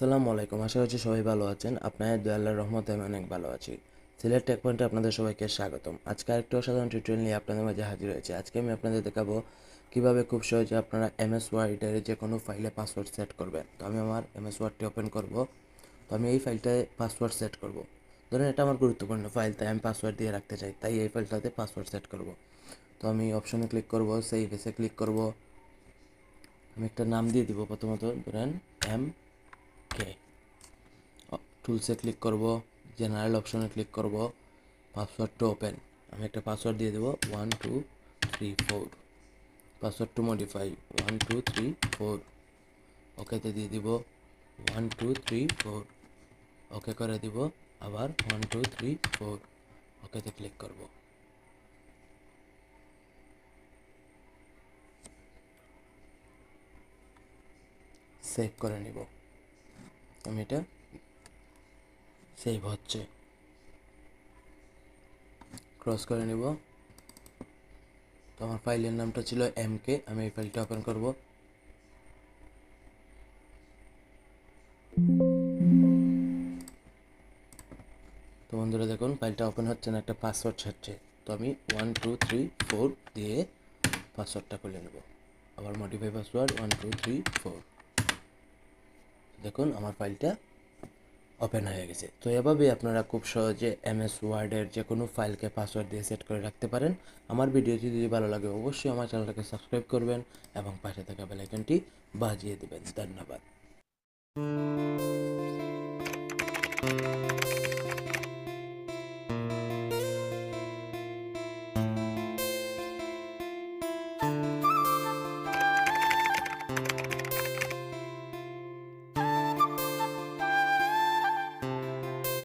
আসসালামু আলাইকুম। আশা করছি সবাই ভালো আছেন। আপনাদের দু আল্লাহর রহমতে আমি অনেক ভালো আছি। সিলেট টেক পয়েন্টে আপনাদের সবাইকে স্বাগতম। আজকে আরেকটি অসাধারণ টিউটোরিয়াল নিয়ে আপনাদের মাঝে হাজির হয়েছে। আজকে আমি আপনাদের দেখাবো কীভাবে খুব সহজে আপনারা এমএস ওয়ার্ডের যে কোনো ফাইলে পাসওয়ার্ড সেট করবেন। তো আমি আমার এমএস ওয়ার্ডটি ওপেন করব। তো আমি এই ফাইলটায় পাসওয়ার্ড সেট করব। ধরেন এটা আমার গুরুত্বপূর্ণ ফাইল তাই আমি পাসওয়ার্ড দিয়ে রাখতে চাই। তাই এই ফাইলটাতে পাসওয়ার্ড সেট করব। তো আমি অপশনে ক্লিক করব সেই এসে ক্লিক করব। আমি একটা নাম দিয়ে দিব প্রথমত। ধরেন এম কে টুলসে ক্লিক করব জেনারেল অপশনে ক্লিক করব পাসওয়ার্ড টু ওপেন আমি একটা পাসওয়ার্ড দিয়ে দেবো one two three four password to modify one two three four ওকেতে দিয়ে দিব one two three four okay করে দিব, আবার ওয়ান টু থ্রি ফোর ওকেতে ক্লিক করব। সেভ করে নিব। আমি এটা সেভ হচ্ছে। ক্রস করে নিব। তো আমার ফাইলের নামটা ছিল এম কে আমি এই ফাইলটা ওপেন করব। তো বন্ধুরা দেখুন ফাইলটা ওপেন হচ্ছে না, একটা পাসওয়ার্ড ছাড়ছে। তো আমি ওয়ান টু থ্রি ফোর দিয়ে পাসওয়ার্ডটা খুলে নেব। আবার modify password one two three four দেখুন, আমার ফাইলটা ওপেন হয়ে গেছে। তো এভাবে আপনারা খুব সহজে এমএস ওয়ার্ডের যে কোনো ফাইলকে পাসওয়ার্ড দিয়ে সেট করে রাখতে পারেন। আমার ভিডিওটি যদি ভালো লাগে, অবশ্যই আমার চ্যানেলটাকে সাবস্ক্রাইব করবেন এবং পাশে থাকা বেলাইকনটি বাজিয়ে দেবেন। ধন্যবাদ।